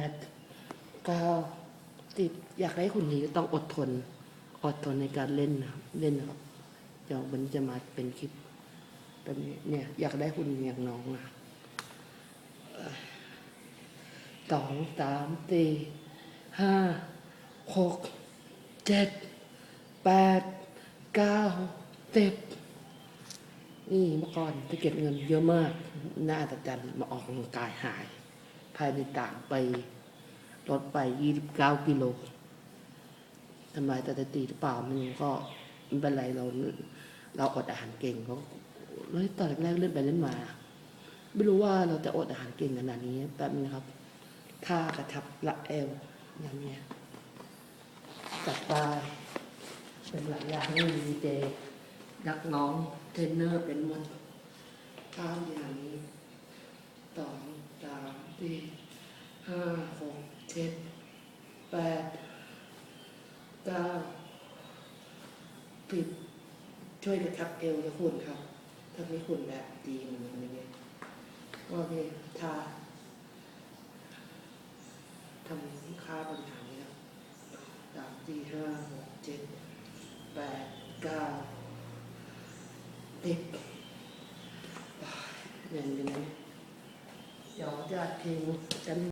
แปดเก้าสิบอยากได้หุ่นนี้ต้องอดทน อดทนในการเล่นนะครับเล่นนะครับเดี๋ยวมันจะมาเป็นคลิปแบบนี้เนี่ย อยากได้หุ่นอย่างน้องนะสองสามสี่ห้าหกเจ็ดแปดเก้าสิบนี่เมื่อก่อนจะเก็บเงินเยอะมากน่าจะจันมาออกกำลังกายหาย ภายในต่างไปลดไป 29 กิโลทำไมแต่ตีหรือเปล่ามันก็ไม่เป็นไรเราเราอดอาหารเก่งเพราะเฮ้ยตอนแรกๆเล่นไปเล่นมา ไม่รู้ว่าเราจะอดอาหารเก่งขนาดนี้แป๊บนึงนะครับท่ากระทับละเอวอย่างเนี้ยจัดไปเป็นหลายอย่างนี่มีเจนักน้องเทรนเนอร์เป็นหมดข้ามอย่างนี้ สองสามสี่ ห้าหกเจ็ดแปดเก้าสิบช่วยกระชับเอวและหุ่นครับถ้าไม่หุ่นแบบดีเหมือนกันอย่างเงี้ยก็เนี่ยทาทำค่าบริหานี้ครับสามสี่ห้าหกเจ็ดแปดเก้าสิบเงินกันนะเดี๋ยวจะทิ้งกัน